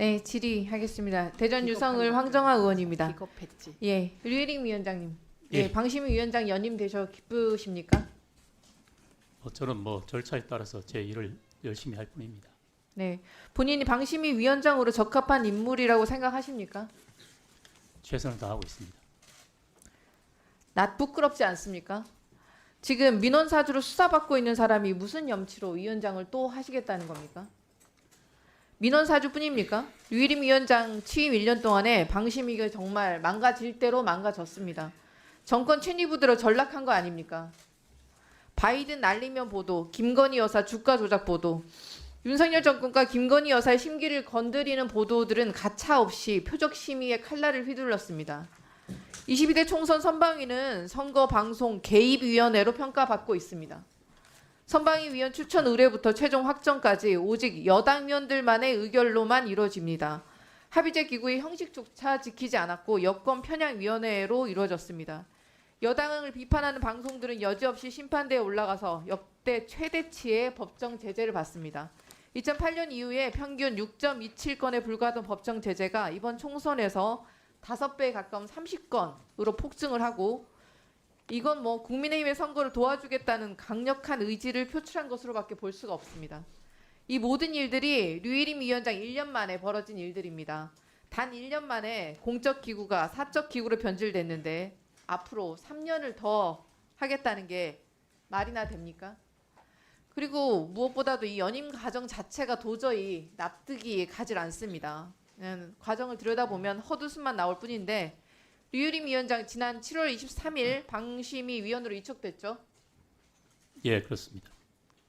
네, 질의하겠습니다. 대전 유성을. 황정화 의원입니다. 비겁했지. 예, 류혜림 위원장님. 예, 예. 방심위 위원장 연임 되셔 기쁘십니까? 어, 저는 뭐 절차에 따라서 제 일을 열심히 할 뿐입니다. 네, 본인이 방심위 위원장으로 적합한 인물이라고 생각하십니까? 최선을 다하고 있습니다. 낯 부끄럽지 않습니까? 지금 민원 사주로 수사받고 있는 사람이 무슨 염치로 위원장을 또 하시겠다는 겁니까? 민원 사주뿐입니까? 류일임 위원장 취임 1년 동안에 방심위가 정말 망가질 대로 망가졌습니다. 정권 후들어 전락한 거 아닙니까? 바이든 날리면 보도, 김건희 여사 주가 조작 보도, 윤석열 정권과 김건희 여사의 심기를 건드리는 보도들은 가차 없이 표적 심의의 칼날을 휘둘렀습니다. 22대 총선 선방위는 선거 방송 개입위원회로 평가받고 있습니다. 선방위 위원 추천 의뢰부터 최종 확정까지 오직 여당 위원들만의 의결로만 이루어집니다. 합의제 기구의 형식조차 지키지 않았고 여권 편향위원회로 이루어졌습니다. 여당을 비판하는 방송들은 여지없이 심판대에 올라가서 역대 최대치의 법정 제재를 받습니다. 2008년 이후에 평균 6.27건에 불과하던 법정 제재가 이번 총선에서 다섯 배에 가까운 30건으로 폭증을 하고 이건 뭐 국민의힘의 선거를 도와주겠다는 강력한 의지를 표출한 것으로밖에 볼 수가 없습니다. 이 모든 일들이 류일임 위원장 1년 만에 벌어진 일들입니다. 단 1년 만에 공적 기구가 사적 기구로 변질됐는데 앞으로 3년을 더 하겠다는 게 말이나 됩니까? 그리고 무엇보다도 이 연임 과정 자체가 도저히 납득이 가질 않습니다. 음, 과정을 들여다보면 헛웃음만 나올 뿐인데 류유림 위원장 지난 7월 23일 방심위 위원으로 이촉됐죠. 예, 그렇습니다.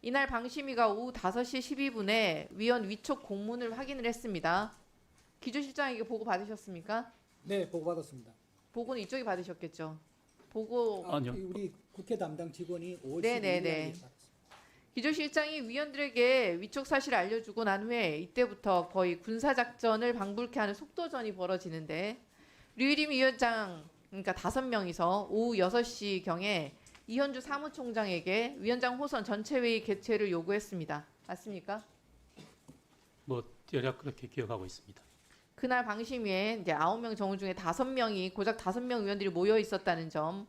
이날 방심위가 오후 5시 12분에 위원 위촉 공문을 확인을 했습니다. 기조실장에게 보고 받으셨습니까? 네, 보고 받았습니다. 보고는 이쪽이 받으셨겠죠. 보고 아, 아니요. 우리 국회 담당 직원이 5월 네, 12일 네, 날 네. 받았습니다. 기조실장이 위원들에게 위촉 사실을 알려주고 난 후에 이때부터 거의 군사작전을 방불케 하는 속도전이 벌어지는데 류일임 위원장 그러니까 다섯 명이서 오후 6시 경에 이현주 사무총장에게 위원장 호선 전체 회의 개최를 요구했습니다. 맞습니까? 뭐 대략 그렇게 기억하고 있습니다. 그날 방심위에 이제 아홉 명 정원 중에 다섯 명이 고작 다섯 명 위원들이 모여 있었다는 점.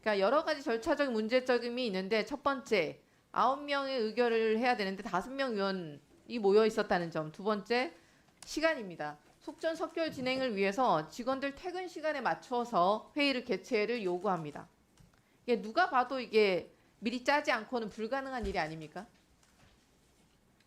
그러니까 여러 가지 절차적인 문제점이 있는데 첫 번째 아홉 명의 의결을 해야 되는데 다섯 명 위원이 모여 있었다는 점. 두 번째 시간입니다. 속전속결 진행을 위해서 직원들 퇴근 시간에 맞춰서 회의를 개최를 요구합니다. 이게 누가 봐도 이게 미리 짜지 않고는 불가능한 일이 아닙니까?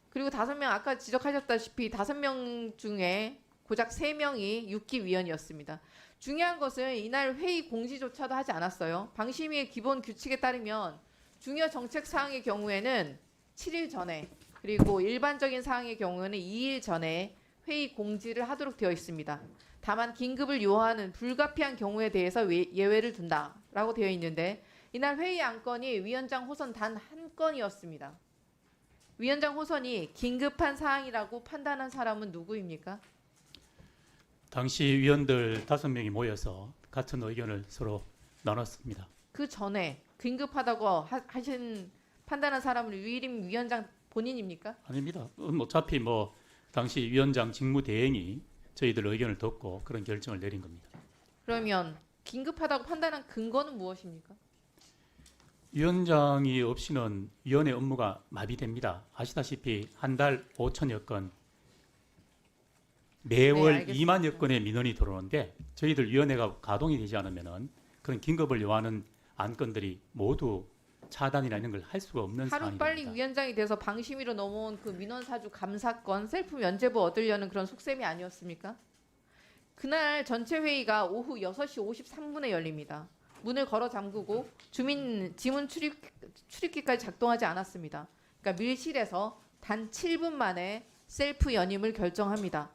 그리고 다섯 명 아까 지적하셨다시피 다섯 명 중에 고작 세 명이 6기 위원이었습니다. 중요한 것은 이날 회의 공지조차도 하지 않았어요. 방심위의 기본 규칙에 따르면 중요 정책 사항의 경우에는 7일 전에 그리고 일반적인 사항의 경우에는 2일 전에 회의 공지를 하도록 되어 있습니다. 다만 긴급을 요하는 불가피한 경우에 대해서 왜- 예외를 둔다라고 되어 있는데 이날 회의 안건이 위원장 호선 단 한 건이었습니다. 위원장 호선이 긴급한 사항이라고 판단한 사람은 누구입니까? 당시 위원들 다섯 명이 모여서 같은 의견을 서로 나눴습니다. 그 전에 긴급하다고 하, 하신 판단한 사람은 유일임 위원장 본인입니까? 아닙니다. 음, 어차피 뭐 당시 위원장 직무 대행이 저희들 의견을 듣고 그런 결정을 내린 겁니다. 그러면 긴급하다고 판단한 근거는 무엇입니까? 위원장이 없이는 위원회 업무가 마비됩니다. 아시다시피 한 달 5천여 건, 매월 네, 알겠습니다. 2만여 건의 민원이 들어오는데 저희들 위원회가 가동이 되지 않으면은 그런 긴급을 요하는 안건들이 모두 이런 걸할 수가 없는 하루 상황이 빨리. 위원장이 돼서 방심위로 넘어온 그 민원 사주 감사건 셀프 면제부 얻으려는 그런 속셈이 아니었습니까? 그날 전체 회의가 오후 6시 53분에 열립니다. 문을 걸어 잠그고 주민 지문 출입 출입기까지 작동하지 않았습니다. 그러니까 밀실에서 단 7분 만에 셀프 연임을 결정합니다.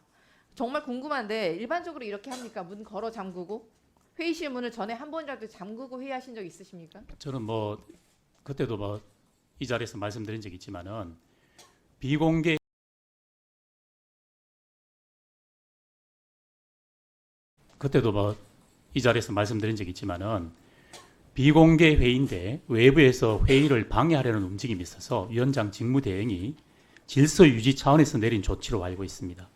정말 궁금한데 일반적으로 이렇게 합니까? 문 걸어 잠그고 회의실 문을 전에 한 번이라도 잠그고 회의하신 적 있으십니까? 저는 뭐 그때도 뭐 이 자리에서 말씀드린 적 있지만은 비공개 그때도 뭐 이 자리에서 말씀드린 적 있지만은 비공개 회의인데 외부에서 회의를 방해하려는 움직임이 있어서 위원장 직무 대행이 질서 유지 차원에서 내린 조치로 알고 있습니다.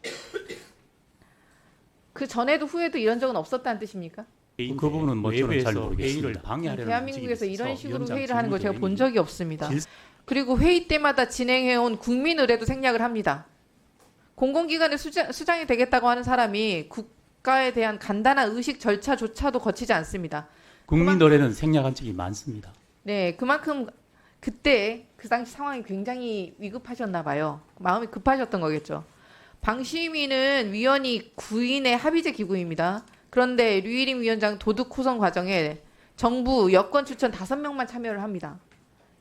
그 전에도 후에도 이런 적은 없었다는 뜻입니까? 그 부분은 뭐 저는 잘 모르겠습니다. 회의를 방해하려는 대한민국에서 이런 식으로 회의를 하는 거 제가 본 적이 없습니다. 질- 그리고 회의 때마다 진행해온 국민의례도 생략을 합니다. 공공기관의 수장, 수장이 되겠다고 하는 사람이 국가에 대한 간단한 의식 절차조차도 거치지 않습니다. 국민 노래는 생략한 적이 많습니다. 네, 그만큼 그때 그 당시 상황이 굉장히 위급하셨나 봐요. 마음이 급하셨던 거겠죠. 방심위는 위원이 9인의 합의제 기구입니다. 그런데 류일임 위원장 도둑 호선 과정에 정부 여권 추천 5명만 참여를 합니다.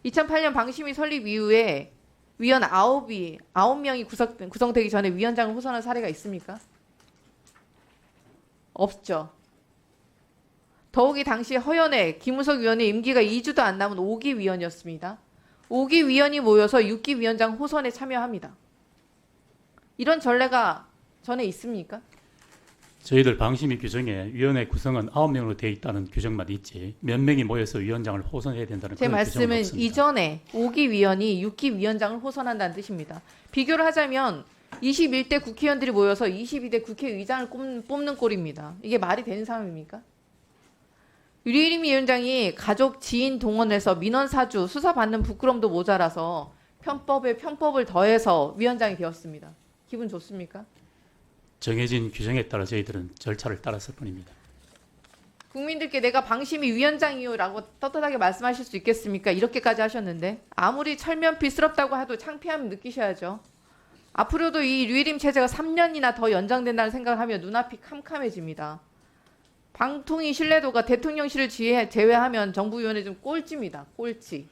2008년 방심위 설립 이후에 위원 9이 9명이 구성, 구성되기 전에 위원장을 호선한 사례가 있습니까? 없죠. 더욱이 당시 허연애 김우석 위원의 임기가 2주도 안 남은 5기 위원이었습니다. 5기 위원이 모여서 6기 위원장 호선에 참여합니다. 이런 전례가 전에 있습니까? 저희들 방심위 규정에 위원회 구성은 9명으로 되어 있다는 규정만 있지 몇 명이 모여서 위원장을 호선해야 된다는 제 그런 규정은 말씀은 없습니다. 이전에 5기 위원이 6기 위원장을 호선한다는 뜻입니다. 비교를 하자면 21대 국회의원들이 모여서 22대 국회의장을 꼽는, 뽑는 꼴입니다. 이게 말이 되는 상황입니까? 유리림 위원장이 가족 지인 동원해서 민원 사주 수사 받는 부끄럼도 모자라서 편법에 편법을 더해서 위원장이 되었습니다. 기분 좋습니까? 정해진 규정에 따라 저희들은 절차를 따랐을 뿐입니다. 국민들께 내가 방심위 위원장이요라고 떳떳하게 말씀하실 수 있겠습니까? 이렇게까지 하셨는데 아무리 철면피스럽다고 해도 창피함 느끼셔야죠. 앞으로도 이 류일임 체제가 3년이나 더 연장된다는 생각을 하면 눈앞이 캄캄해집니다. 방통위 신뢰도가 대통령실을 제외하면 정부위원회 좀 꼴찌입니다. 꼴찌.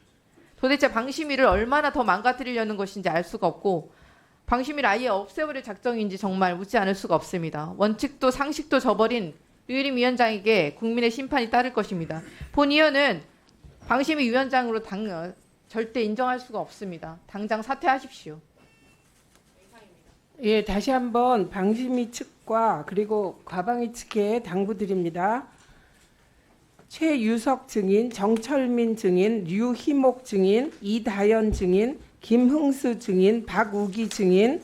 도대체 방심위를 얼마나 더 망가뜨리려는 것인지 알 수가 없고 방심위를 아예 없애버릴 작정인지 정말 묻지 않을 수가 없습니다. 원칙도 상식도 저버린 류일임 위원장에게 국민의 심판이 따를 것입니다. 본 의원은 방심위 위원장으로 당, 어, 절대 인정할 수가 없습니다. 당장 사퇴하십시오. 예, 다시 한번 방심위 측과 그리고 과방위 측에 당부드립니다. 최유석 증인, 정철민 증인, 류희목 증인, 이다연 증인, 김흥수 증인, 박우기 증인,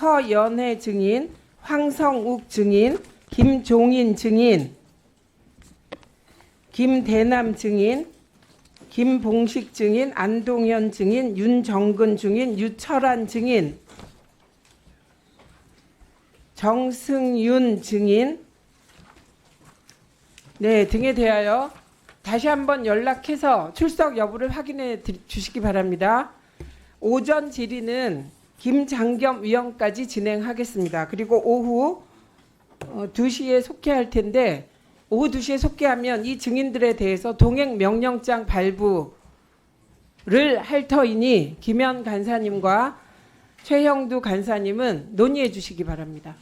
허연혜 증인, 황성욱 증인, 김종인 증인, 김대남 증인, 김봉식 증인, 안동현 증인, 윤정근 증인, 유철한 증인, 정승윤 증인. 네 등에 대하여 다시 한번 연락해서 출석 여부를 확인해 드- 주시기 바랍니다. 오전 질의는 김장겸 위원까지 진행하겠습니다. 그리고 오후 어, 2시에 속개할 텐데 오후 2시에 속개하면 이 증인들에 대해서 동행 명령장 발부를 할 터이니 김현 간사님과 최형두 간사님은 논의해 주시기 바랍니다.